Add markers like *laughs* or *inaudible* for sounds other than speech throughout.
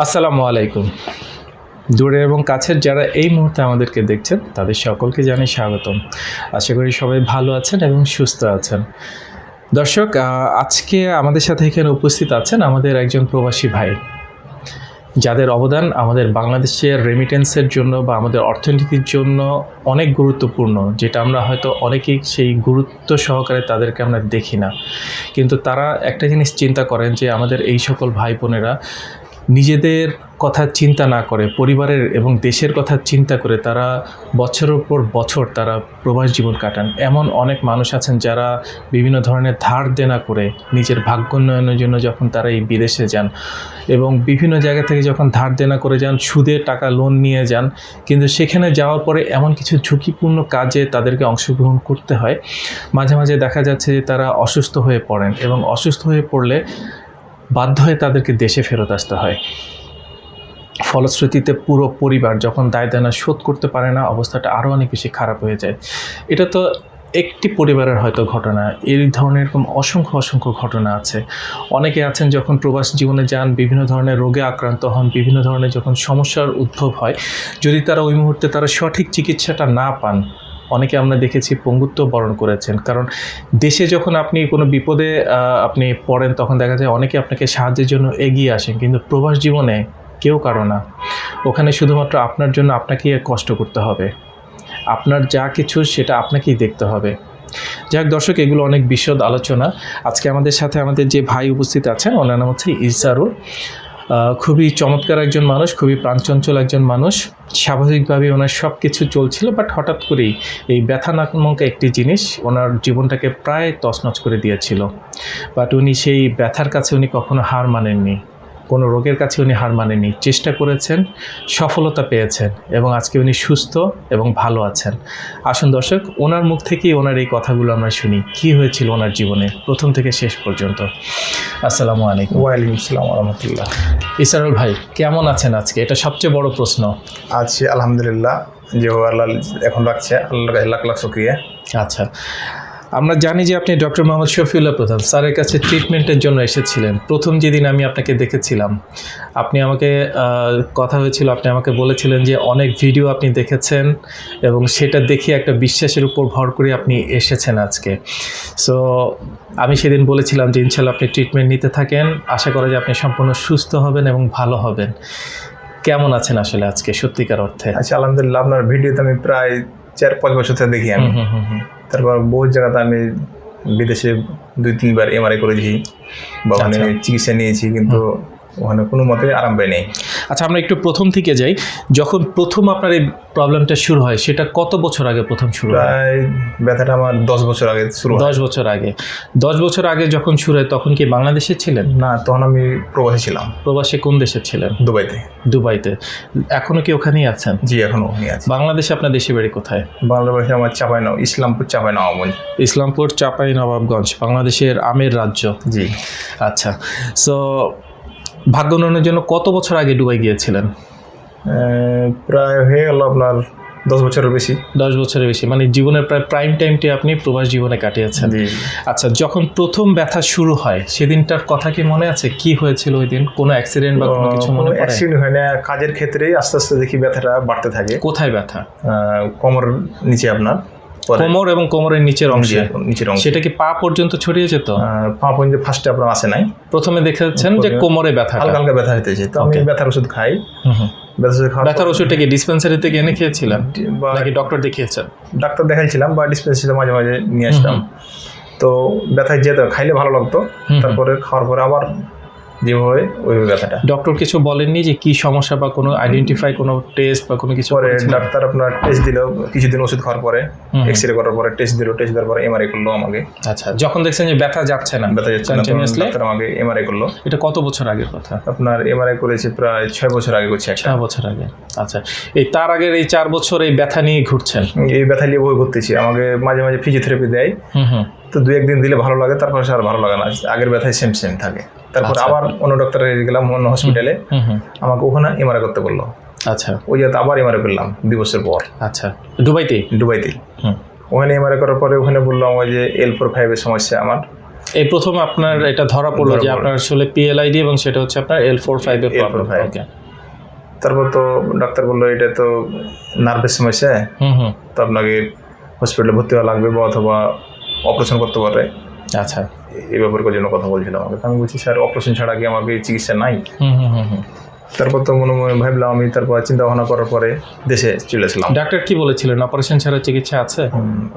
আসসালামু আলাইকুম। দূরে এবং কাছের যারা এই মুহূর্তে আমাদেরকে দেখছেন, তাদের সকলকে জানাই স্বাগতম। আশা করি সবাই ভালো আছেন এবং সুস্থ আছেন। দর্শক আজকে আমাদের সাথে এখানে উপস্থিত আছেন আমাদের একজন প্রবাসী ভাই। যাদের অবদান আমাদের বাংলাদেশের রেমিটেন্সের জন্য বা আমাদের অর্থনীতির জন্য অনেক গুরুত্বপূর্ণ, যেটা আমরা হয়তো অনেকেই সেই গুরুত্ব সহকারে তাদেরকে আমরা দেখি না। কিন্তু তারা একটা জিনিস চিন্তা করেন যে আমাদের এই সকল ভাই বোনেরা নিজেদের কথা চিন্তা না করে, পরিবারের এবং দেশের কথা চিন্তা করে তারা বছরের পর বছর তারা প্রবাস জীবন কাটান। এমন অনেক মানুষ আছেন যারা বিভিন্ন ধরনের ধার দেনা করে নিজের ভাগ্য উন্নয়নের জন্য যখন তারা এই বিদেশে যান এবং বিভিন্ন জায়গা থেকে যখন ধার দেনা করে যান, সুদে টাকা লোন নিয়ে যান, কিন্তু সেখানে যাওয়ার পরে এমন কিছু ঝুঁকিপূর্ণ কাজে তাদেরকে অংশগ্রহণ করতে হয়। মাঝে মাঝে দেখা যাচ্ছে যে তারা অসুস্থ হয়ে পড়েন এবং অসুস্থ হয়ে পড়লে বাধ্য হয়ে তাদেরকে দেশে ফেরত আসতে হয়। ফলশ্রুতিতে পুরো পরিবার যখন দায় দেনা শোধ করতে পারে না, অবস্থাটা আরও অনেক বেশি খারাপ হয়ে যায়। এটা তো একটি পরিবারের হয়তো ঘটনা। এই ধরনের এরকম অসংখ্য অসংখ্য ঘটনা আছে। অনেকে আছেন যখন প্রবাস জীবনে যান, বিভিন্ন ধরনের রোগে আক্রান্ত হন, বিভিন্ন ধরনের যখন সমস্যার উদ্ভব হয়, যদি তারা ওই মুহূর্তে তারা সঠিক চিকিৎসাটা না পান অনেকে আমরা দেখেছি পঙ্গুত্ব বরণ করেছেন। কারণ দেশে যখন আপনি কোনো বিপদে আপনি পড়েন, তখন দেখা যায় অনেকে আপনাকে সাহায্যের জন্য এগিয়ে আসেন। কিন্তু প্রবাস জীবনে কেউ কারও না। ওখানে শুধুমাত্র আপনার জন্য আপনাকেই কষ্ট করতে হবে। আপনার যা কিছু সেটা আপনাকেই দেখতে হবে। যাক দর্শক, এগুলো অনেক বিশদ আলোচনা। আজকে আমাদের সাথে আমাদের যে ভাই উপস্থিত আছেন, ওনার নাম হচ্ছে ইসারুল। খুবই চমৎকার একজন মানুষ, খুবই প্রাণচঞ্চল একজন মানুষ। স্বাভাবিকভাবে ওনার সব কিছু চলছিল বাট হঠাৎ করেই এই ব্যথা নামক একটি জিনিস ওনার জীবনটাকে প্রায় তছনছ করে দিয়েছিল। বাট উনি সেই ব্যথার কাছে উনি কখনো হার মানেননি। কোনো রোগের কাছে উনি হার মানেননি। চেষ্টা করেছেন সফলতা পেয়েছেন এবং আজকে উনি সুস্থ এবং ভালো আছেন। আসুন দর্শক ওনার মুখ থেকেই ওনার এই কথাগুলো আমরা শুনি। কি হয়েছিল ওনার জীবনে? প্রথম থেকে শেষ পর্যন্ত। আসসালামু আলাইকুম। ওয়ালাইকুম আসসালাম রহমতুল্লাহ ইসারুল ভাই কেমন আছেন আজকে? এটা সবচেয়ে বড় প্রশ্ন। আছি আলহামদুলিল্লাহ। যে আল্লাহ এখন রাখছে আল্লাহর কাছে লাখ লাখ শুক্রিয়া। আচ্ছা। আমরা জানি যে আপনি ডক্টর মোহাম্মদ শফিউল্লাহ প্রধান। স্যারের কাছে ট্রিটমেন্টের জন্য এসেছিলেন। প্রথম যেদিন আমি আপনাকে দেখেছিলাম, আপনি আমাকে কথা হয়েছিল, আপনি আমাকে বলেছিলেন যে অনেক ভিডিও আপনি দেখেছেন এবং সেটা দেখে একটা বিশ্বাসের উপর ভর করে আপনি এসেছেন আজকে। সো আমি সেদিন বলেছিলাম যে ইনশাল্লাহ আপনি ট্রিটমেন্ট নিতে থাকেন। আশা করা যে আপনি সম্পূর্ণ সুস্থ হবেন এবং ভালো হবেন। কেমন আছেন আসলে আজকে সত্যিকার অর্থে? আচ্ছা আলহামদুলিল্লাহ, আপনার ভিডিওতে আমি প্রায় চার পাঁচ বছর থেকে দেখি আমি। তারপর বহু জায়গাতে আমি বিদেশে দুই তিনবার এমআরআই করেছি বা ওখানে আচ্ছা। চিকিৎসা নিয়েছি কিন্তু ওখানে কোনো মতে আরাম পাই নেই। আচ্ছা আমরা একটু প্রথম থেকে যাই। যখন প্রথম আপনার এই প্রবলেমটা শুরু হয় সেটা কত বছর আগে প্রথম শুরু হয়? প্রায় ব্যথাটা আমার দশ বছর আগে শুরু দশ বছর আগে। দশ বছর আগে যখন শুরু হয় তখন কি বাংলাদেশে ছিলেন? না তখন আমি প্রবাসী ছিলাম। প্রবাসে কোন দেশে ছিলেন? দুবাইতে। দুবাইতে। এখনও কি ওখানেই আছেন? জি এখন ওখানে আছি। বাংলাদেশে আপনার দেশে বাড়ি কোথায়? বাংলাদেশে আমার চাপাই নাও ইসলামপুর চাপাই নওয়াবগঞ্জ ইসলামপুর চাপাই নবাবগঞ্জ বাংলাদেশের আমের রাজ্য। জি। আচ্ছা সো ভাগ্য উন্নয়নের জন্য কত বছর আগে দুবাই গিয়েছিলেন? প্রায় হয়ে গেল আপনার দশ বছরের বেশি। দশ বছরের বেশি মানে জীবনের প্রায় প্রাইম টাইমটি আপনি প্রবাস জীবনে কাটিয়েছেন। আচ্ছা যখন প্রথম ব্যথা শুরু হয় সেদিনটার কথা কি মনে আছে? কি হয়েছিল ওই দিন? কোনো অ্যাক্সিডেন্ট বা কোনো কিছু মনে অ্যাক্সিডেন্ট হয় না কাজের ক্ষেত্রেই আস্তে আস্তে দেখি ব্যথাটা বাড়তে থাকে। কোথায় ব্যথা? কোমর নিচে আপনার। কোমর এবং কোমরের নিচের অংশে। নিচে- নিচের অংশ। সেটা কি পা পর্যন্ত ছড়িয়ে যেত? পা পর্যন্ত ফার্স্টে আপনার আসে নাই। প্রথমে দেখেছেন যে কোমরে ব্যথা হালকা হালকা ব্যথা হইতেছে তো আমি ব্যথার ওষুধ খাই। ব্যথার ওষুধ খাওয়ার ব্যথার ওষুধটা কি ডিসপেন্সারি থেকে এনে খেয়েছিলেন? বা নাকি ডক্টর দেখিয়েছেন? ডাক্তার দেখাইছিলাম বা ডিসপেন্সারিতে মাঝে মাঝে নিয়ে আসতাম। তো ব্যথা যেত খাইলে ভালো লাগতো। তারপরে খাওয়ার পরে আবার যেভাবে ওইভাবে ব্যথাটা। ডক্টর কিছু বলেননি যে কি সমস্যা বা কোনো আইডেন্টিফাই কোনো টেস্ট বা কোনো কিছু পরে? ডাক্তার আপনার টেস্ট দিল কিছুদিন ওষুধ খাওয়ার পরে। এক্স রে করার পরে টেস্ট দিল টেস্ট দেওয়ার পরে এমআরআই করল আমাকে। আচ্ছা যখন দেখছেন যে ব্যথা যাচ্ছে না ব্যথা যাচ্ছে না? ডাক্তার আমাকে এমআরআই করল। এটা কত বছর আগের কথা? আপনার এমআরআই করেছে প্রায় ছয় বছর আগে করছে চার বছর আগে আচ্ছা। এই তার আগের এই চার বছর এই ব্যথা নিয়ে ঘুরছেন? এই ব্যথা নিয়ে বই ঘুরতেছি। আমাকে মাঝে মাঝে ফিজিওথেরাপি দেয়। হুম হুম। তো দু একদিন দিলে ভালো লাগে তারপর আর ভালো লাগে না। আগের ব্যথায় সেম সেম থাকে। তারপর আচ্ছা। আবার অন্য ডক্টরে গেলাম অন্য হসপিটালে আমাকে ওখানে এমআরআই করতে বলল। আচ্ছা। ওই যাতে আবার এমআরআই করলাম দুই বছর পর। আচ্ছা। দুবাইতে? হুম। ওখানে এমআরআই করার পরে ওখানে বলল আমাকে যে এল ফোর ফাইভের সমস্যা আমার। এই প্রথম আপনার এটা ধরা পড়ল যে আপনার আসলে পিএলআইডি এবং সেটা হচ্ছে আপনার এল ফোর ফাইভের প্রবলেম L45 ওকে তারপর তো ডাক্তার বলল এটা তো নার্ভের সমস্যা। হুম হুম। তো আপনাকে হসপিটালে ভর্তি হওয়া লাগবে বা অথবা অপারেশন করতে পারে আচ্ছা। এই ব্যাপারে জন্য কথা বলছিলাম আমাকে। আমি বলছি স্যার অপারেশন ছাড়া কি আমাকে চিকিৎসা নাই? হুম হুম হুম হুম। তারপর তো মনে মনে ভাবলাম আমি তারপর চিন্তা ভাবনা করার পরে দেশে চলে আসলাম। ডাক্তার কি বলেছিলেন? অপারেশন ছাড়া চিকিৎসা আছে?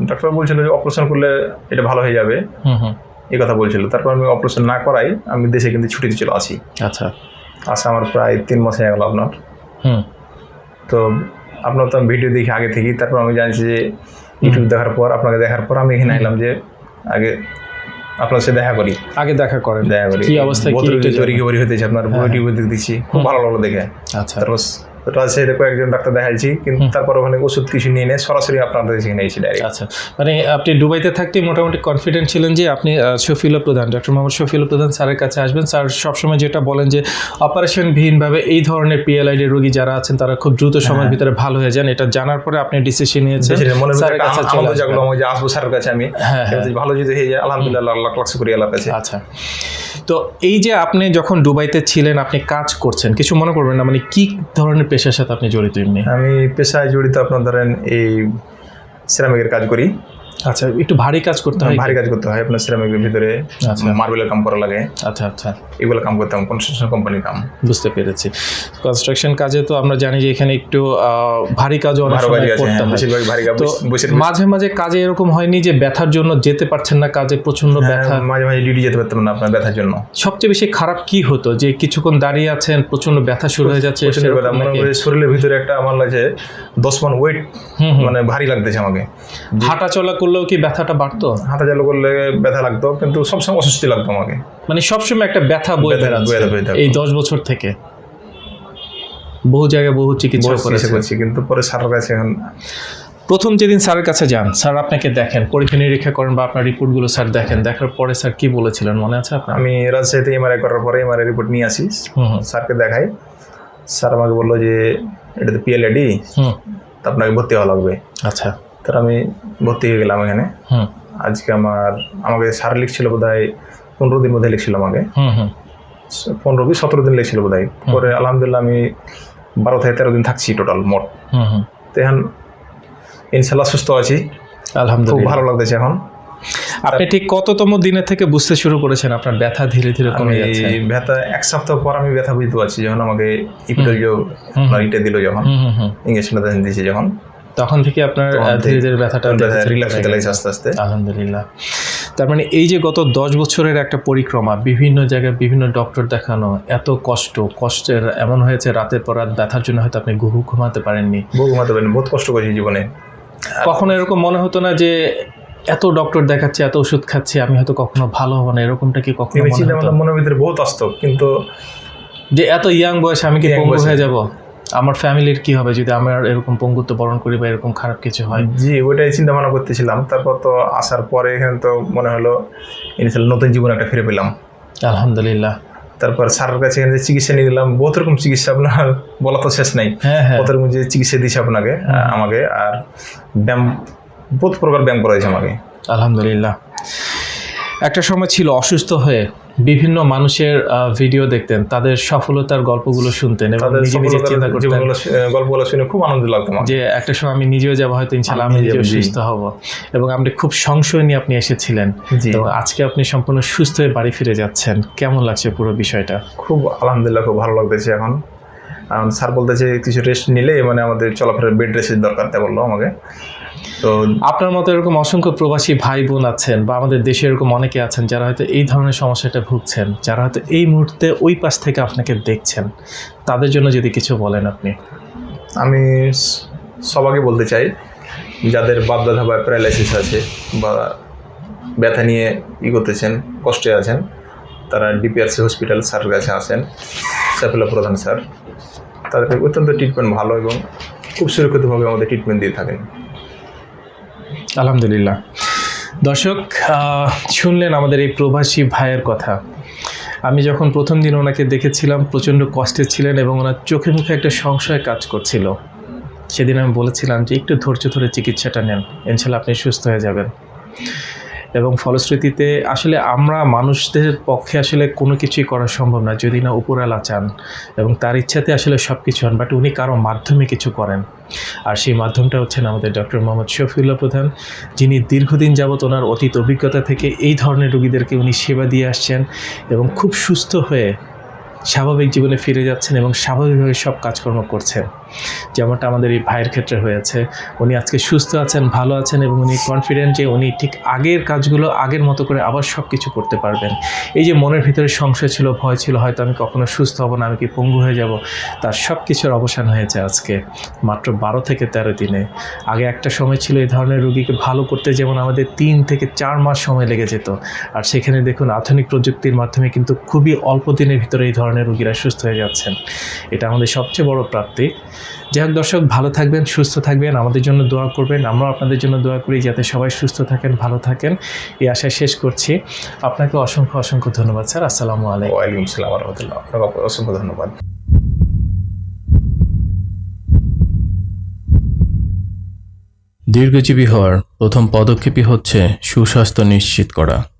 ডাক্তার বলছিল যে অপারেশন করলে এটা ভালো হয়ে যাবে। হুম হুম। এই কথা বলছিল। তারপর আমি অপারেশন না করাই আমি দেশে কিন্তু ছুটিতে চলে আসি। আচ্ছা। আসা আমার প্রায় তিন মাস হয়ে গেল আপনার। হুম। তো আপনার তো আমি ভিডিও দেখি আগে থেকেই। তারপর আমি জানছি যে ইউটিউব দেখার পর আপনাকে দেখার পর আমি এখানে এলাম যে আগে আপনার সাথে দেখা করি। আগে দেখা করেন। দেখা করি। কি অবস্থা কি তৈরি রিকভারি হতেছে আপনার ভিডিও দেখতেছি দিচ্ছি। খুব ভালো লাগল দেখে। আচ্ছা। তারপর রাজশাহীতে কয়েকজন ডাক্তার দেখাইছি কিন্তু তারপর ওখানে ওষুধ কিছু নিয়ে নেই সরাসরি আপনাদের কাছে নিয়েছি ডাইরেক্ট আচ্ছা মানে আপনি দুবাইতে থাকতে মোটামুটি কনফিডেন্ট ছিলেন যে আপনি শফিউল্লাহ প্রধান ডক্টর মোহাম্মদ শফিউল্লাহ প্রধান স্যারের কাছে আসবেন। স্যার সবসময় যেটা বলেন যে অপারেশনবিহীনভাবে এই ধরনের পিএলআইডি রোগী যারা আছেন তারা খুব দ্রুত সময়ের হ্যাঁ। ভিতরে ভালো হয়ে যান। এটা জানার পরে আপনি ডিসিশন নিয়েছেন। স্যারের কাছে চলে আসব স্যারের কাছে আমি। হ্যাঁ হ্যাঁ। ভালো যদি হয়ে যায় আলহামদুলিল্লাহ আল্লাহ লাখ লাখ শুক্রিয়া আল্লাহর কাছে আচ্ছা। তো এই যে আপনি যখন দুবাইতে ছিলেন, আপনি কাজ করছেন, কিছু মনে করবেন না? মানে কি ধরনের পেশার সাথে আপনি জড়িত এমনি? আমি পেশায় জড়িত আপনার ধরেন এই সিরামিকের কাজ করি। আচ্ছা একটু ভারী কাজ করতে হয় ভারী কাজ করতে হয় আপনার সিরামিকের ভিতরে আচ্ছা। মার্বেলের কাম করা লাগে। আচ্ছা আচ্ছা। এগুলো কাম করতাম কনস্ট্রাকশন কোম্পানির কাম। বুঝতে পেরেছি। কনস্ট্রাকশন কাজে তো আমরা জানি যে এখানে একটু ভারী কাজও অনেক সময় করতে হ্যাঁ, হয়। বেশিরভাগ ভারী কাজ মাঝে মাঝে কাজে এরকম হয়নি যে ব্যথার জন্য যেতে পারছেন না কাজে প্রচণ্ড ব্যথা? হ্যাঁ, মাঝে মাঝে ডিউটি যেতে পারতাম না আপনার ব্যথার জন্য। সবচেয়ে বেশি খারাপ কি হতো? যে কিছুক্ষণ দাঁড়িয়ে আছেন প্রচণ্ড ব্যথা শুরু হয়ে যাচ্ছে ব্যথা। শরীরের ভিতরে একটা আমার লাগছে দশ মান ওয়েট। মানে ভারী লাগতেছে আমাকে। হাঁটা চলা করলেও কি ব্যথাটা বাড়তো? হাঁটা চালু করলে ব্যথা লাগতো কিন্তু সবসময় অস্বস্তি লাগতো আমাকে। মানে সবসময় একটা ব্যথা বয়ে বেড়াচ্ছে। এই দশ বছর থেকে। বহু জায়গায় বহু চিকিৎসা করেছে। কিন্তু পরে সারের কাছে এখন প্রথম যেদিন স্যারের কাছে যান স্যার আপনাকে দেখেন পরীক্ষা নিরীক্ষা করেন বা আপনার রিপোর্টগুলো স্যার দেখেন দেখার পরে স্যার কি বলেছিলেন মনে আছে আপনার? আমি রাজশাহীতে এমআরআই করার পরে এমআরআই রিপোর্ট নিয়ে আসি স্যারকে দেখাই। স্যার আমাকে বলল যে এটা তো পিএলএডি আপনাকে ভর্তি হওয়া লাগবে। আচ্ছা। তার আমি ভর্তি হয়ে গেলাম এখানে। হুম। আজকে আমার আমাকে স্যার লিখছিল বোধ হয় পনেরো দিন মধ্যে লিখছিল আমাকে। হুম হুম। পনেরো কি সতেরো দিন লিখছিল বোধ হয় পরে আলহামদুলিল্লাহ আমি বারো থেকে তেরো দিন থাকছি টোটাল মোট। হুম হুম। তো এখন ইনশাল্লাহ সুস্থ আছি। খুব আলহামদুলিল্লাহ ভালো লাগতেছে এখন। আপনি ঠিক কততম দিনের থেকে বুঝতে শুরু করেছেন? আপনার ব্যথা ধীরে ধীরে কমে যাচ্ছে। ব্যথা এক সপ্তাহ পর আমি ব্যথা বুঝতে পারছি যখন আমাকে ইপিডল হুম। দিল যখন ইঞ্জেকশনটা দিয়েছে যখন। তখন থেকে আপনার ধীরে ধীরে ব্যথাটা রিল্যাক্স হতে লাগছে আস্তে আস্তে। আলহামদুলিল্লাহ। তার মানে এই যে গত দশ বছরের একটা পরিক্রমা বিভিন্ন জায়গায় বিভিন্ন ডক্টর দেখানো এত কষ্ট কষ্টের এমন হয়েছে রাতের পর রাত ব্যথার জন্য হয়তো আপনি ঘুঘু ঘুমাতে পারেননি। বহু ঘুমাতে পারিনি বহুত কষ্ট করেছি জীবনে। কখনো এরকম মনে হতো না যে এত ডক্টর দেখাচ্ছে এত ওষুধ খাচ্ছি আমি হয়তো কখনো ভালো হব না এরকমটা কি কখনো মনে? মনের ভিতরে বহুত আসতো কিন্তু যে এত ইয়াং বয়সে আমি কি পঙ্গু। হয়ে যাব? আমার ফ্যামিলির কি হবে যদি আমার এরকম পঙ্গুত্ব বরণ করি বা এরকম খারাপ কিছু হয়? জি ওইটাই চিন্তা ভাবনা করতেছিলাম। তারপর তো আসার পরে এখানে তো মনে হলো ইনিশিয়াল নতুন জীবন একটা ফিরে পেলাম। আলহামদুলিল্লাহ। তারপর স্যারের কাছে এখানে যে চিকিৎসা নিয়ে দিলাম বহুত রকম চিকিৎসা আপনার *laughs* বলা তো শেষ নাই। হ্যাঁ হ্যাঁ। কত রকম যে চিকিৎসা দিয়েছে আপনাকে আমাকে আর ব্যায়াম বহুত প্রকার ব্যায়াম করা হয়েছে আমাকে। আলহামদুলিল্লাহ। একটা সময় ছিল অসুস্থ হয়ে বিভিন্ন মানুষের ভিডিও দেখতেন তাদের সফলতার গল্পগুলো শুনতেন এবং নিজে নিজে চিন্তা করতেন গল্পগুলো শুনে খুব আনন্দ লাগতো যে একটা সময় আমি নিজেও যাব হয়তো ইনশাল্লাহ আমি নিজেও সুস্থ হব। এবং আপনি খুব সংশয় নিয়ে আপনি এসেছিলেন। তো আজকে আপনি সম্পূর্ণ সুস্থ হয়ে বাড়ি ফিরে যাচ্ছেন। কেমন লাগছে পুরো বিষয়টা? খুব আলহামদুলিল্লাহ খুব ভালো লাগতেছে এখন। স্যার বলতেছে কিছু রেস্ট নিলে মানে আমাদের চলাফেরা বেড রেস্টের দরকার তাই বলল আমাকে। তো আপনার মতো এরকম অসংখ্য প্রবাসী ভাই বোন আছেন বা আমাদের দেশে এরকম অনেকে আছেন যারা হয়তো এই ধরনের সমস্যাটা ভুগছেন যারা হয়তো এই মুহূর্তে ওই পাশ থেকে আপনাকে দেখছেন তাদের জন্য যদি কিছু বলেন আপনি। আমি স- সবাইকে বলতে চাই যাদের বাপ দাদা বা প্যারালাইসিস আছে বা ব্যথা নিয়ে ই করতেছেন কষ্টে আছেন তারা ডিপিআরসি হসপিটাল স্যারের কাছে আসেন সাইফুল্লাহ প্রধান স্যার। তাদের অত্যন্ত ট্রিটমেন্ট ভালো এবং খুব সুরক্ষিতভাবে আমাদের ট্রিটমেন্ট দিয়ে থাকেন। আলহামদুলিল্লাহ। দর্শক শুনলেন আমাদের এই প্রবাসী ভাইয়ের কথা। আমি যখন প্রথম দিন ওনাকে দেখেছিলাম, প্রচণ্ড কষ্টে ছিলেন এবং ওনার চোখে মুখে একটা সংশয় কাজ করছিল। সেদিন আমি বলেছিলাম যে, একটু ধৈর্য ধরে চিকিৎসাটা নেন। ইনশাল্লাহ আপনি সুস্থ হয়ে যাবেন। এবং ফলশ্রুতিতে আসলে আমরা মানুষদের পক্ষে আসলে কোনো কিছুই করা সম্ভব না, যদি না উপরালা চান। এবং তার ইচ্ছাতে আসলে সব কিছু হন বাট উনি কারও মাধ্যমে কিছু করেন। আর সেই মাধ্যমটা হচ্ছেন আমাদের ডক্টর মোহাম্মদ শফিউল্লাহ প্রধান, যিনি দীর্ঘদিন যাবৎ ওনার অতীত অভিজ্ঞতা থেকে এই ধরনের রোগীদেরকে উনি সেবা দিয়ে আসছেন এবং খুব সুস্থ হয়ে স্বাভাবিক জীবনে ফিরে যাচ্ছেন এবং স্বাভাবিকভাবে সব কাজকর্ম করছেন। যেমনটা আমাদের এই ভাইয়ের ক্ষেত্রে হয়েছে। উনি আজকে সুস্থ আছেন, ভালো আছেন এবং উনি কনফিডেন্ট যে উনি ঠিক আগের কাজগুলো আগের মতো করে আবার সব কিছু করতে পারবেন। এই যে মনের ভিতরে সংশয় ছিল, ভয় ছিল, হয়তো আমি কখনো সুস্থ হব না, আমি কি পঙ্গু হয়ে যাব, তার সব কিছুর অবসান হয়েছে আজকে, মাত্র বারো থেকে তেরো দিনে। আগে একটা সময় ছিল এই ধরনের রুগীকে ভালো করতে যেমন আমাদের তিন থেকে চার মাস সময় লেগে যেত। আর সেখানে দেখুন, আধুনিক প্রযুক্তির মাধ্যমে কিন্তু খুবই অল্প দিনের ভিতরে এই ধরনের রুগীরা সুস্থ হয়ে যাচ্ছেন। এটা আমাদের সবচেয়ে বড় প্রাপ্তি। যাই হোক দর্শক ভালো থাকবেন সুস্থ থাকবেন আমাদের জন্য দোয়া করবেন। আমরাও আপনাদের জন্য দোয়া করি যাতে সবাই সুস্থ থাকেন ভালো থাকেন। এই আশায় শেষ করছি। আপনাকে অসংখ্য অসংখ্য ধন্যবাদ স্যার। আসসালামু আলাইকুম। ওয়ালাইকুম আসসালাম রহমতুল্লাহ। আপনাকে অসংখ্য ধন্যবাদ। দীর্ঘজীবী হওয়ার প্রথম পদক্ষেপই হচ্ছে সুস্বাস্থ্য নিশ্চিত করা।